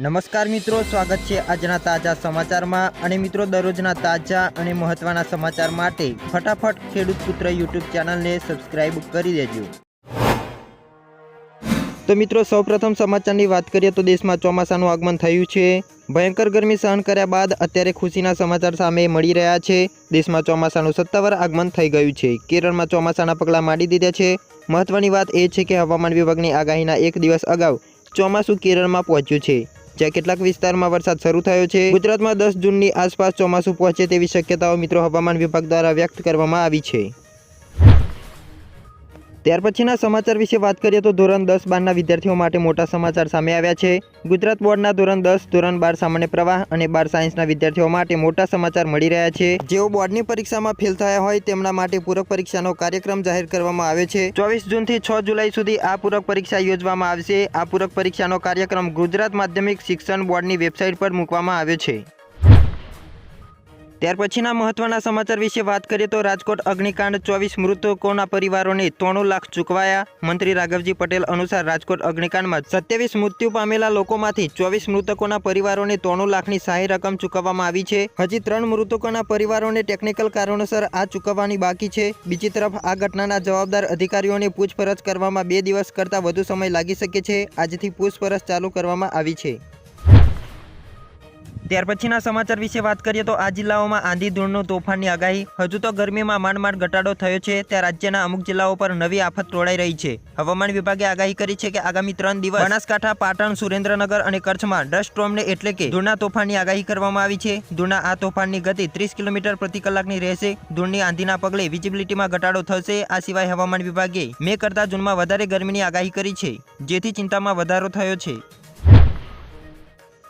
નમસ્કાર મિત્રો, સ્વાગત છે આજના તાજા સમાચારમાં. અને મિત્રો, દરરોજના તાજા અને મહત્વના સમાચાર માટે ફટાફટ ખેડૂત પુત્ર યુટ્યુબ ચેનલને સબસ્ક્રાઇબ કરી દેજો. તો મિત્રો, સૌપ્રથમ સમાચારની વાત કરીએ તો દેશમાં ચોમાસાનું આગમન થયું છે. ભયંકર ગરમી સહન કર્યા બાદ અત્યારે ખુશીના સમાચાર સામે મળી રહ્યા છે. દેશમાં ચોમાસાનું સત્તાવાર આગમન થઈ ગયું છે. કેરળમાં ચોમાસાના પગલાં માંડી દીધા છે. મહત્વની વાત એ છે કે હવામાન વિભાગની આગાહીના એક દિવસ અગાઉ ચોમાસું કેરળમાં પહોંચ્યું છે. જ્યાં કેટલાક વિસ્તારમાં વરસાદ શરૂ થયો છે. ગુજરાતમાં દસ જૂનની આસપાસ ચોમાસું પહોંચે તેવી શક્યતાઓ મિત્રો હવામાન વિભાગ દ્વારા વ્યક્ત કરવામાં આવી છે. ત્યાર પછીના સમાચાર વિશે વાત કરીએ તો ધોરણ દસ બારના વિદ્યાર્થીઓ માટે મોટા સમાચાર સામે આવ્યા છે. ગુજરાત બોર્ડના ધોરણ દસ, ધોરણ બાર સામાન્ય પ્રવાહ અને બાર સાયન્સના વિદ્યાર્થીઓ માટે મોટા સમાચાર મળી રહ્યા છે. જેઓ બોર્ડની પરીક્ષામાં ફેલ થયા હોય તેમના માટે પૂરક પરીક્ષાનો કાર્યક્રમ જાહેર કરવામાં આવ્યો છે. ચોવીસ જૂનથી છ જુલાઈ સુધી આ પૂરક પરીક્ષા યોજવામાં આવશે. આ પૂરક પરીક્ષાનો કાર્યક્રમ ગુજરાત માધ્યમિક શિક્ષણ બોર્ડની વેબસાઇટ પર મૂકવામાં આવ્યો છે. ત્યાર પછીના મહત્વના સમાચાર વિશે વાત કરીએ તો રાજકોટ અગ્નિકાંડ ચોવીસ મૃતકોના પરિવારોને ત્રણું લાખ ચૂકવાયા. મંત્રી રાઘવજી પટેલ અનુસાર રાજકોટ અગ્નિકાંડમાં સત્યાવીસ મૃત્યુ પામેલા લોકોમાંથી ચોવીસ મૃતકોના પરિવારોને ત્રણું લાખની સહાય રકમ ચૂકવવામાં આવી છે. હજી ત્રણ મૃતકોના પરિવારોને ટેકનિકલ કારણોસર આ ચૂકવવાની બાકી છે. બીજી તરફ આ ઘટનાના જવાબદાર અધિકારીઓને પૂછપરછ કરવામાં બે દિવસ કરતાં વધુ સમય લાગી શકે છે. આજથી પૂછપરછ ચાલુ કરવામાં આવી છે. ત્યાર પછીના સમાચાર વિશે વાત કરીએ તો આ જિલ્લાઓમાં આંધી ધૂળનું તોફાનની આગાહી. હજુ તો ગરમીમાં માંડ માંડ ઘટાડો થયો છે, ત્યાં રાજ્યના અમુક જિલ્લાઓ પર નવી આફત તોળાઈ રહી છે. હવામાન વિભાગે આગાહી કરી છે કે આગામી ત્રણ દિવસ બનાસકાંઠા, પાટણ, સુરેન્દ્રનગર અને કચ્છમાં ડસ્ટ સ્ટ્રોમને એટલે કે ધૂળના તોફાનની આગાહી કરવામાં આવી છે. ધૂળના આ તોફાનની ગતિ ત્રીસ કિલોમીટર પ્રતિ કલાકની રહેશે. ધૂળની આંધીના પગલે વિઝિબિલિટીમાં ઘટાડો થશે. આ સિવાય હવામાન વિભાગે મે કરતાં જૂનમાં વધારે ગરમીની આગાહી કરી છે, જેથી ચિંતામાં વધારો થયો છે.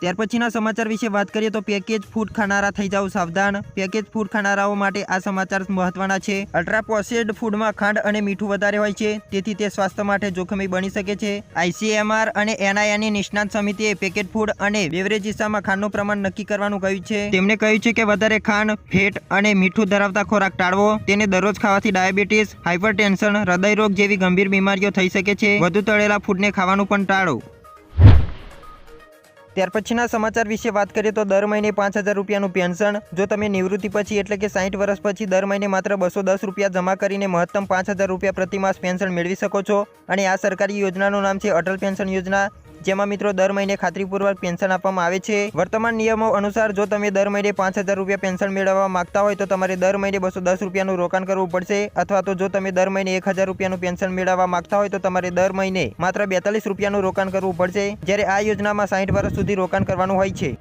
ત્યાર પછીના સમાચાર વિશે વાત કરીએ તો પેકેજ ફૂડ ખાનારા થઈ જાઓ સાવધાન. પેકેજ ફૂડ ખાનારાઓ માટે આ સમાચાર મહત્વના છે. અલ્ટ્રા પ્રોસેસ્ડ ફૂડમાં ખાંડ અને મીઠું વધારે હોય છે. તેથી તે સ્વાસ્થ્ય માટે જોખમી બની શકે છે. આઈસીએમઆર અને એનઆઈએની નિષ્ણાત સમિતિએ પેકેજ ફૂડ અને બેવરેજ હિસ્સામાં ખાંડનું પ્રમાણ નક્કી કરવાનું કહ્યું છે. તેમણે કહ્યું છે કે વધારે ખાંડ, ફેટ અને મીઠું ધરાવતા ખોરાક ટાળવો. તેને દરરોજ ખાવાથી ડાયાબિટીસ હાઇપરટેન્શન હૃદયરોગ જેવી ગંભીર બીમારીઓ થઈ શકે છે. વધુ તળેલા ફૂડને ખાવાનું પણ ટાળો. ત્યાર પછીના સમાચાર વિશે વાત કરીએ તો દર મહિને પાંચ હજાર રૂપિયાનું પેન્શન, જો તમે નિવૃત્તિ પછી એટલે કે સાઠ વર્ષ પછી દર મહિને માત્ર બસો દસ રૂપિયા જમા કરીને મહત્તમ પાંચ હજાર રૂપિયા પ્રતિમાસ પેન્શન મેળવી શકો છો. અને આ સરકારી યોજનાનું નામ છે અટલ પેન્શન યોજના. જેમાં મિત્રો દર મહિને ખાતરીપૂર્વક પેન્શન આપવામાં આવે છે. વર્તમાન નિયમો અનુસાર જો તમે દર મહિને પાંચ હજાર રૂપિયા પેન્શન મેળવવા માંગતા હોય તો તમારે દર મહિને બસો દસ રૂપિયાનું રોકાણ કરવું પડશે. અથવા તો જો તમે દર મહિને એક હજાર રૂપિયાનું પેન્શન મેળવવા માંગતા હોય તો તમારે દર મહિને માત્ર બેતાલીસ રૂપિયાનું રોકાણ કરવું પડશે, જ્યારે આ યોજનામાં સાઠ વર્ષ સુધી રોકાણ કરવાનું હોય છે.